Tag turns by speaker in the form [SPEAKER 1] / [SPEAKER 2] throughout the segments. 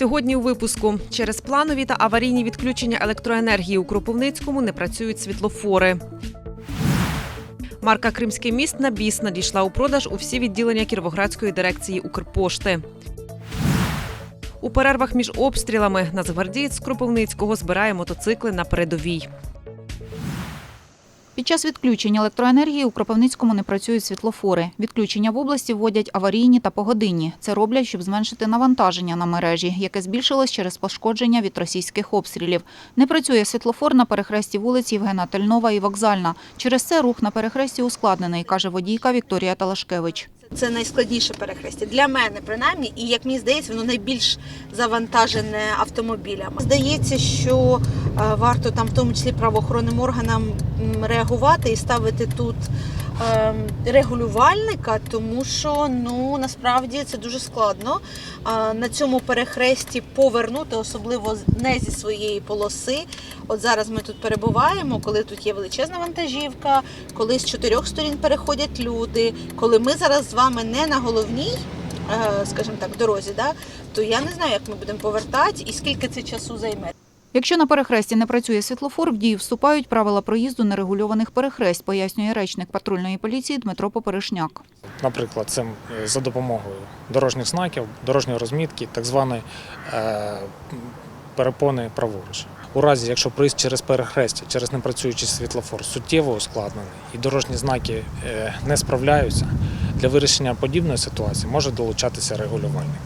[SPEAKER 1] Сьогодні у випуску через планові та аварійні відключення електроенергії у Кропивницькому не працюють світлофори. Марка Кримський міст на біс надійшла у продаж у всі відділення Кіровоградської дирекції Укрпошти. У перервах між обстрілами нацгвардієць з Кропивницького збирає мотоцикли на передовій.
[SPEAKER 2] Під час відключення електроенергії у Кропивницькому не працюють світлофори. Відключення в області вводять аварійні та погодинні. Це роблять, щоб зменшити навантаження на мережі, яке збільшилось через пошкодження від російських обстрілів. Не працює світлофор на перехресті вулиць Євгена Тельнова і Вокзальна. Через це рух на перехресті ускладнений, каже водійка Вікторія Талашкевич.
[SPEAKER 3] Це найскладніше перехрестя для мене, принаймні, і як мені здається, воно найбільш завантажене автомобілями. Здається, що е, варто там, в тому числі правоохоронним органам, реагувати і ставити тут регулювальника, тому що ну насправді це дуже складно на цьому перехресті повернути, особливо не зі своєї полоси. От зараз ми тут перебуваємо, коли тут є величезна вантажівка, коли з чотирьох сторін переходять люди, коли ми зараз з вами не на головній, е, скажімо так, дорозі, да, то я не знаю, як ми будемо повертати і скільки це часу займе.
[SPEAKER 2] Якщо на перехресті не працює світлофор, в дію вступають правила проїзду нерегульованих перехресть, пояснює речник патрульної поліції Дмитро Поперешняк.
[SPEAKER 4] Наприклад, це е, за допомогою дорожніх знаків, дорожньої розмітки, так званої е, перепони праворуч. У разі, якщо проїзд через перехрестя, через непрацюючий світлофор суттєво ускладнений і дорожні знаки е, не справляються, для вирішення подібної ситуації може долучатися регулювальник.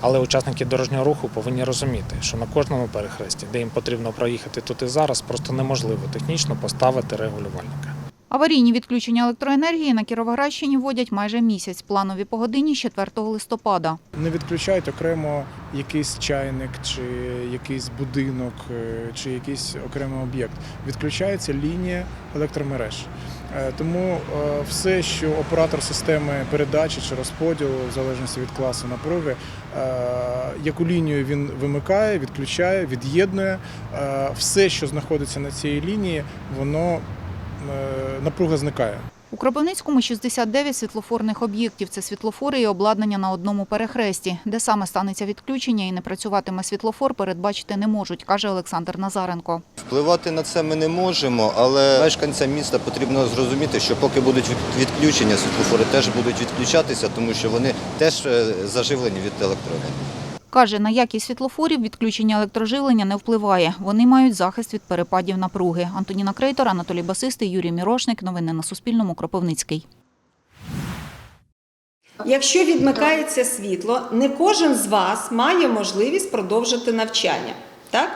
[SPEAKER 4] Але учасники дорожнього руху повинні розуміти, що на кожному перехресті, де їм потрібно проїхати тут і зараз, просто неможливо технічно поставити регулювальника.
[SPEAKER 2] Аварійні відключення електроенергії на Кіровоградщині вводять майже місяць. Планові погодинні з 4 листопада.
[SPEAKER 5] не відключають окремо якийсь чайник чи якийсь будинок е, чи якийсь окремий об'єкт. Відключається лінія електромереж. Е, Тому е, все, що оператор системи передачі чи розподілу, в залежності від класу напруги, е, яку лінію він вимикає, відключає, від'єднує, все, що знаходиться на цій лінії, воно напруга зникає.
[SPEAKER 2] У Кропивницькому 69 світлофорних об'єктів. Це світлофори і обладнання на одному перехресті. Де саме станеться відключення і не працюватиме світлофор, передбачити не можуть, каже Олександр Назаренко.
[SPEAKER 6] Впливати на це ми не можемо, але мешканцям міста потрібно зрозуміти, що поки будуть відключення, світлофори теж будуть відключатися, тому що вони теж е, заживлені від електроенергії.
[SPEAKER 2] Каже, на якість світлофорів відключення електроживлення не впливає. Вони мають захист від перепадів напруги. Антоніна Крейтор, Анатолій Басистий, Юрій Мірошник. Новини на Суспільному. Кропивницький.
[SPEAKER 7] Якщо відмикається світло, не кожен з вас має можливість продовжити навчання. Так?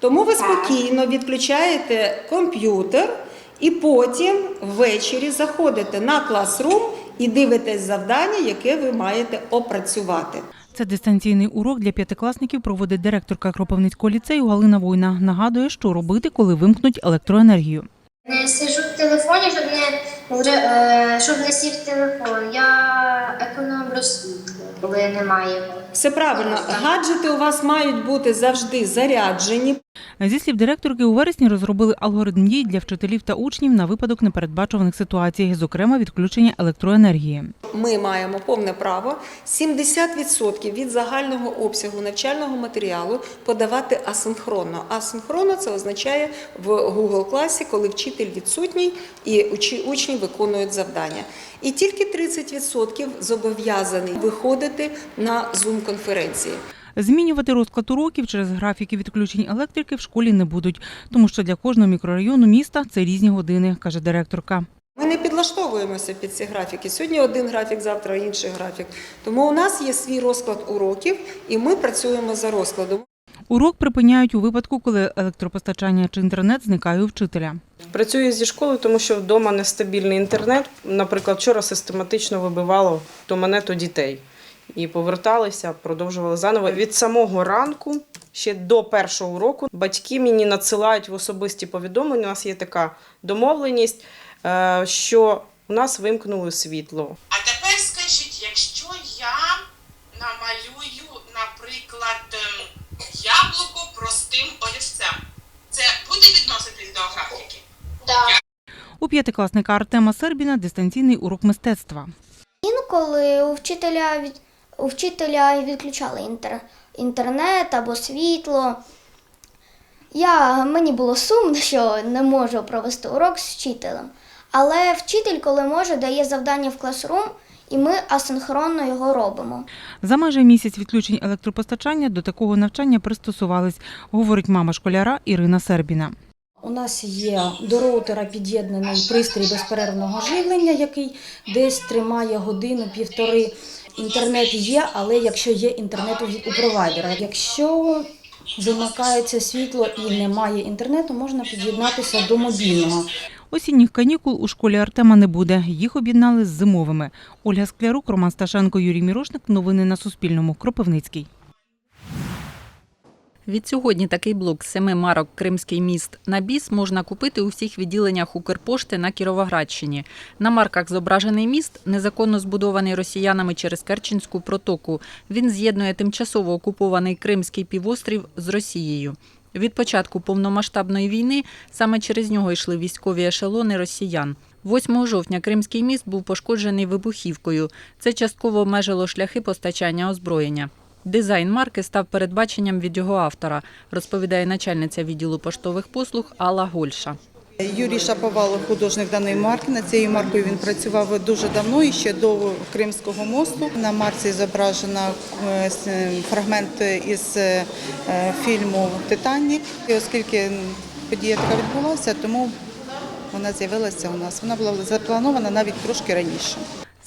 [SPEAKER 7] Тому ви спокійно відключаєте комп'ютер і потім ввечері заходите на класрум і дивитесь завдання, яке ви маєте опрацювати.
[SPEAKER 8] Це дистанційний урок для п'ятикласників проводить директорка Кропивницького ліцею Галина Война. Нагадує, що робити, коли вимкнуть електроенергію.
[SPEAKER 9] Не сижу в телефоні, щоб не е, щоб не сів телефон. Я економлю світло, коли немає.
[SPEAKER 7] Все правильно, гаджети у вас мають бути завжди заряджені.
[SPEAKER 8] Зі слів директорки, у вересні розробили алгоритм дій для вчителів та учнів на випадок непередбачуваних ситуацій, зокрема відключення електроенергії.
[SPEAKER 7] Ми маємо повне право 70% від загального обсягу навчального матеріалу подавати асинхронно. Асинхронно це означає в Google класі, коли вчитель відсутній і учні виконують завдання. І тільки 30% зобов'язані виходити на Zoom-конференції.
[SPEAKER 8] Змінювати розклад уроків через графіки відключень електрики в школі не будуть, тому що для кожного мікрорайону міста це різні години, каже директорка.
[SPEAKER 7] Ми не підлаштовуємося під ці графіки. Сьогодні один графік, завтра інший графік. Тому у нас є свій розклад уроків, і ми працюємо за розкладом.
[SPEAKER 8] Урок припиняють у випадку, коли електропостачання чи інтернет зникає у вчителя.
[SPEAKER 10] Працюю зі школи, тому що вдома нестабільний інтернет. Наприклад, вчора систематично вибивало то мене, то дітей. І поверталися, продовжували заново. Від самого ранку, ще до першого уроку, батьки мені надсилають в особисті повідомлення. У нас є така домовленість, е, що у нас вимкнули світло.
[SPEAKER 11] А тепер скажіть, якщо я намалюю, наприклад, ем, яблуко простим олівцем, це буде відноситись до графіки?
[SPEAKER 9] Да.
[SPEAKER 8] У п'ятикласника Артема Сербіна дистанційний урок мистецтва.
[SPEAKER 9] Інколи у вчителя від у вчителя відключали інтер, інтернет або світло. Я, мені було сумно, що не можу провести урок з вчителем. Але вчитель, коли може, дає завдання в класрум, і ми асинхронно його робимо.
[SPEAKER 8] За майже місяць відключень електропостачання до такого навчання пристосувались, говорить мама школяра Ірина Сербіна.
[SPEAKER 12] У нас є до роутера під'єднаний пристрій безперервного живлення, який десь тримає годину-півтори. Інтернет є, але якщо є інтернет у- провайдера. Якщо вимикається світло і немає інтернету, можна під'єднатися до мобільного.
[SPEAKER 8] Осінніх канікул у школі Артема не буде. Їх об'єднали з зимовими. Ольга Склярук, Роман Сташенко, Юрій Мірошник. Новини на Суспільному. Кропивницький.
[SPEAKER 13] Відсьогодні такий блок семи марок Кримський міст на біс можна купити у всіх відділеннях Укрпошти на Кіровоградщині. На марках зображений міст, незаконно збудований росіянами через Керченську протоку. Він з'єднує тимчасово окупований Кримський півострів з Росією. Від початку повномасштабної війни саме через нього йшли військові ешелони росіян. 8 жовтня Кримський міст був пошкоджений вибухівкою. Це частково обмежило шляхи постачання озброєння. Дизайн марки став передбаченням від його автора, розповідає начальниця відділу поштових послуг Алла Гольша.
[SPEAKER 14] Юрій Шаповалов, художник даної марки. Над цією маркою він працював дуже давно і ще до Кримського мосту. На марці зображено е, фрагмент із е, фільму Титанік. І оскільки подія така відбулася, тому вона з'явилася у нас. Вона була запланована навіть трошки раніше.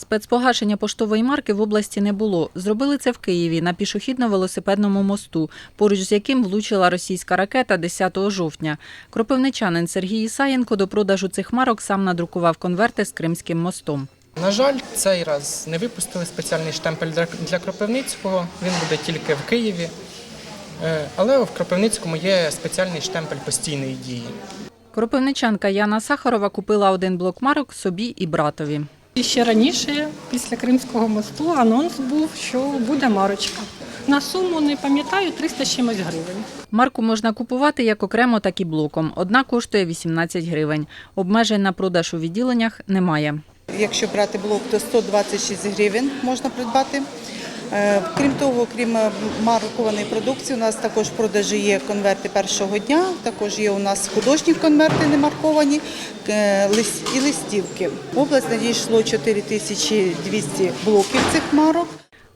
[SPEAKER 13] Спецпогашення поштової марки в області не було. Зробили це в Києві на пішохідно-велосипедному мосту, поруч з яким влучила російська ракета 10 жовтня. Кропивничанин Сергій Ісаєнко до продажу цих марок сам надрукував конверти з Кримським мостом.
[SPEAKER 15] На жаль, цей раз не випустили спеціальний штемпель для- Кропивницького. Він буде тільки в Києві. Е, Але в Кропивницькому є спеціальний штемпель постійної дії.
[SPEAKER 13] Кропивничанка Яна Сахарова купила один блок марок собі і братові.
[SPEAKER 16] І ще раніше, після Кримського мосту, анонс був, що буде марочка. На суму не пам'ятаю 300 з чимось гривень.
[SPEAKER 13] Марку можна купувати як окремо, так і блоком. Одна коштує 18 гривень. Обмежень на продаж у відділеннях немає.
[SPEAKER 14] Якщо брати блок, то 126 гривень можна придбати. Е, Крім того, крім е, маркованої продукції, у нас також в продажі є конверти першого дня, також є у нас художні конверти не марковані е, і листівки. В область надійшло 4200 блоків цих марок.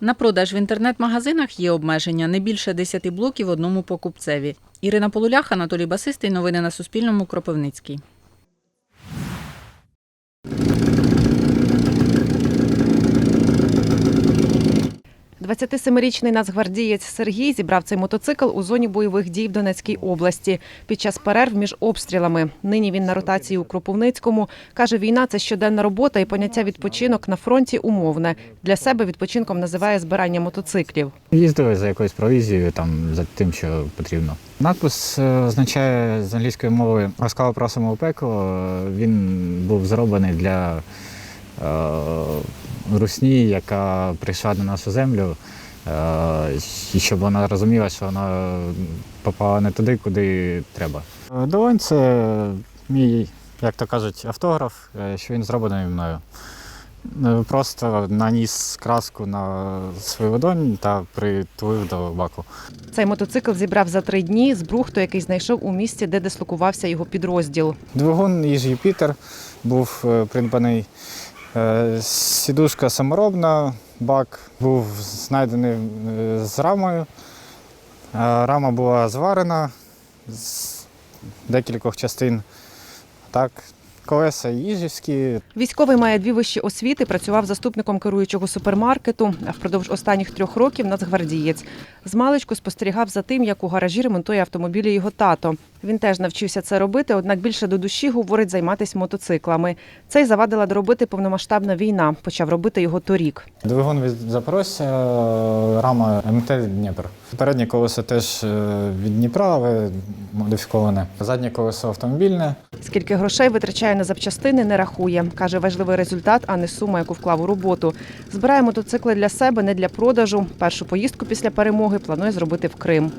[SPEAKER 13] На продаж в інтернет-магазинах є обмеження не більше 10 блоків одному покупцеві. Ірина Полулях, Анатолій Басистий. Новини на Суспільному. Кропивницький.
[SPEAKER 1] 27-річний нацгвардієць Сергій зібрав цей мотоцикл у зоні бойових дій в Донецькій області під час перерв між обстрілами. Нині він на ротації у Кропивницькому. Каже, війна це щоденна робота і поняття відпочинок на фронті умовне. Для себе відпочинком називає збирання мотоциклів.
[SPEAKER 17] Їздили за якоюсь провізією, там за тим, що потрібно. Надпис е, означає з англійської мови «Ласкаво просимо у пекло». Він був зроблений для е, русні, яка прийшла на нашу землю, е, і щоб вона розуміла, що вона попала не туди, куди треба. Е, Долонь це мій, як то кажуть, автограф, е, що він зроблений мною. Просто наніс краску на свою ладонь та притулив до баку.
[SPEAKER 1] Цей мотоцикл зібрав за три дні з брухту, який знайшов у місці, де дислокувався його підрозділ.
[SPEAKER 17] Двигун із Юпітер був придбаний. Е, Сідушка саморобна, бак був знайдений е, з рамою. Е, Рама була зварена з декількох частин. Так, колеса їжівські,
[SPEAKER 1] Військовий має дві вищі освіти, працював заступником керуючого супермаркету, а впродовж останніх трьох років нацгвардієць. Змалечку спостерігав за тим, як у гаражі ремонтує автомобілі його тато. Він теж навчився це робити, однак більше до душі говорить займатися мотоциклами. Це й завадила доробити повномасштабна війна. Почав робити його торік.
[SPEAKER 17] Двигун від Запорожця, рама МТ Дніпр. Переднє колесо теж е, від Дніпра, але модифіковане. Заднє колесо автомобільне.
[SPEAKER 1] Скільки грошей витрачає на запчастини, не рахує. Каже, важливий результат, а не сума, яку вклав у роботу. Збирає мотоцикли для себе, не для продажу. Першу поїздку після перемоги планує зробити в Крим.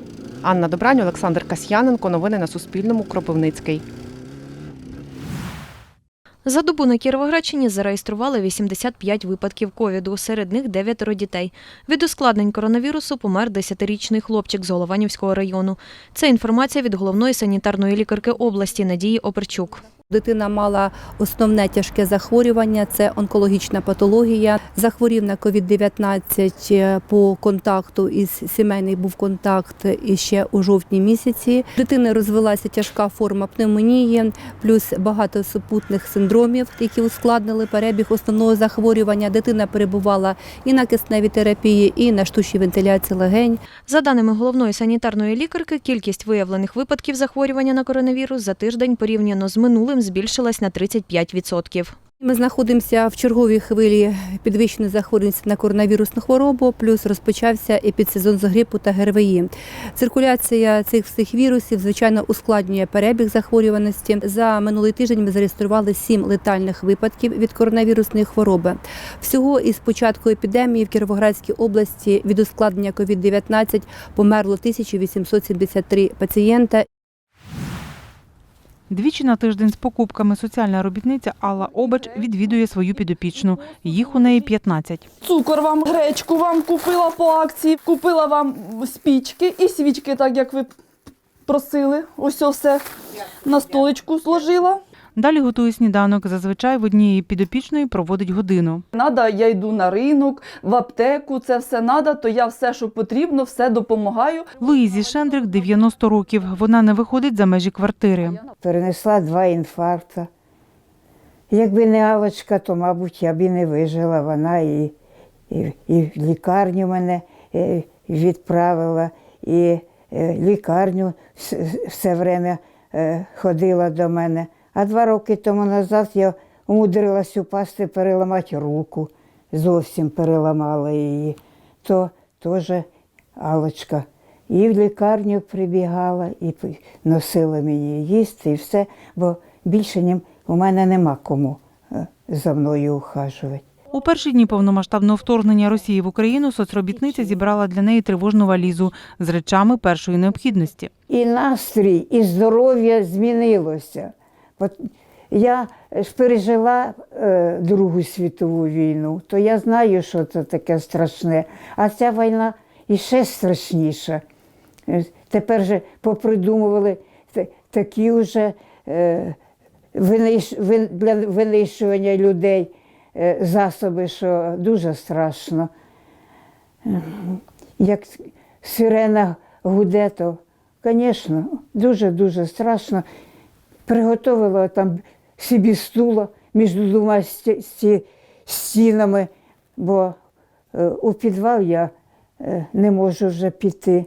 [SPEAKER 1] Анна Добрань, Олександр Касьяненко. Новини на Суспільному. Кропивницький.
[SPEAKER 18] За добу на Кіровоградщині зареєстрували 85 випадків ковіду, серед них дев'ятеро дітей. Від ускладнень коронавірусу помер 10-річний хлопчик з Голованівського району. Це інформація від головної санітарної лікарки області Надії Оперчук.
[SPEAKER 19] Дитина мала основне тяжке захворювання це онкологічна патологія. Захворів на COVID-19 по контакту із сімейний був контакт іще у жовтні місяці. Дитини розвилася тяжка форма пневмонії, плюс багато супутних синдромів, які ускладнили перебіг основного захворювання. Дитина перебувала і на кисневій терапії, і на штучній вентиляції легень.
[SPEAKER 18] За даними головної санітарної лікарки, кількість виявлених випадків захворювання на коронавірус за тиждень порівняно з минулим збільшилась на 35%.
[SPEAKER 19] Ми знаходимося в черговій хвилі підвищеної захворюваності на коронавірусну хворобу, плюс розпочався епідсезон з грипу та ГРВІ. Циркуляція цих всіх вірусів, звичайно, ускладнює перебіг захворюваності. За минулий тиждень ми зареєстрували сім летальних випадків від коронавірусної хвороби. Всього із початку епідемії в Кіровоградській області від ускладнення COVID-19 померло 1873 пацієнта.
[SPEAKER 8] Двічі на тиждень з покупками соціальна робітниця Алла Обач відвідує свою підопічну. Їх у неї 15.
[SPEAKER 20] Цукор вам, гречку вам купила по акції, купила вам спічки і свічки, так як ви просили. Ось все на столичку зложила.
[SPEAKER 8] Далі готує сніданок. Зазвичай в однієї підопічної проводить годину.
[SPEAKER 20] Надо, я йду на ринок, в аптеку, це все надо, то я все, що потрібно, все допомагаю.
[SPEAKER 8] Луїзі Шендрик 90 років. Вона не виходить за межі квартири.
[SPEAKER 21] Перенесла два інфаркта. Якби не Алочка, то, мабуть, я б і не вижила. Вона і, і, і в лікарню мене е, відправила, і е, лікарню вс- все время е, ходила до мене. А два роки тому назад я умудрилась упасти, переламати руку, зовсім переламала її. То теж Алочка і в лікарню прибігала, і носила мені їсти, і все, бо більше нім у мене нема кому е, за мною ухажувати.
[SPEAKER 8] У перші дні повномасштабного вторгнення Росії в Україну соцробітниця зібрала для неї тривожну валізу з речами першої необхідності.
[SPEAKER 21] І настрій, і здоров'я змінилося. Я ж пережила е, Другу світову війну, то я знаю, що це таке страшне. А ця війна іще страшніша. Е, Тепер же попридумували такі вже е, для винищування людей е, засоби, що дуже страшно. Е, Як сирена гуде, то, звісно, дуже-дуже страшно. Приготувала там собі стула між двома сті- сті- стінами, бо е, у підвал я е, не можу вже піти.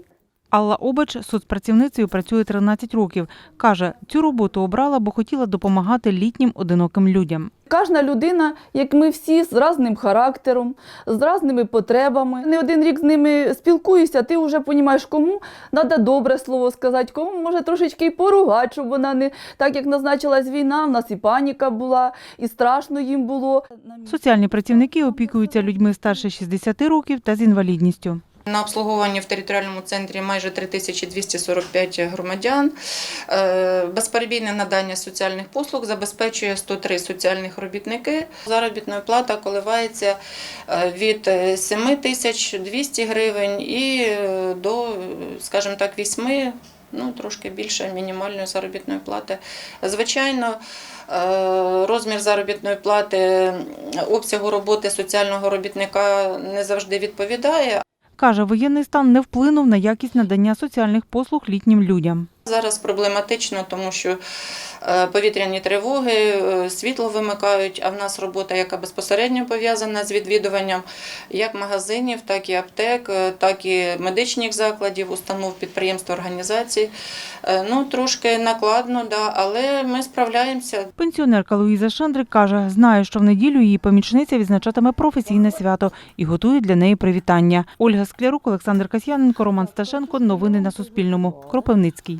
[SPEAKER 8] Алла Обач соцпрацівницею працює 13 років. Каже, цю роботу обрала, бо хотіла допомагати літнім одиноким людям.
[SPEAKER 20] Кожна людина, як ми всі, з різним характером, з різними потребами. Не один рік з ними спілкуюся, ти вже розумієш, кому треба добре слово сказати, кому може трошечки й поругати, щоб вона не так, як назначилась війна, в нас і паніка була, і страшно їм було.
[SPEAKER 8] Соціальні працівники опікуються людьми старше 60 років та з інвалідністю.
[SPEAKER 22] На обслуговуванні в територіальному центрі майже 3245 громадян. Е, Безперебійне надання соціальних послуг забезпечує 103 соціальних робітники. Заробітна плата коливається е, від 7200 гривень і е, до, скажімо так, 8 Ну, трошки більше мінімальної заробітної плати. Звичайно, е, розмір заробітної плати обсягу роботи соціального робітника не завжди відповідає,
[SPEAKER 8] Каже, воєнний стан не вплинув на якість надання соціальних послуг літнім людям.
[SPEAKER 22] Зараз проблематично, тому що е, повітряні тривоги, е, світло вимикають, а в нас робота, яка безпосередньо пов'язана з відвідуванням як магазинів, так і аптек, е, так і медичних закладів, установ, підприємств, організацій. Ну, трошки накладно, да, але ми справляємося.
[SPEAKER 8] Пенсіонерка Луїза Шендрик каже, знає, що в неділю її помічниця відзначатиме професійне свято і готує для неї привітання. Ольга Склярук, Олександр Касьяненко, Роман Сташенко. Новини на Суспільному. Кропивницький.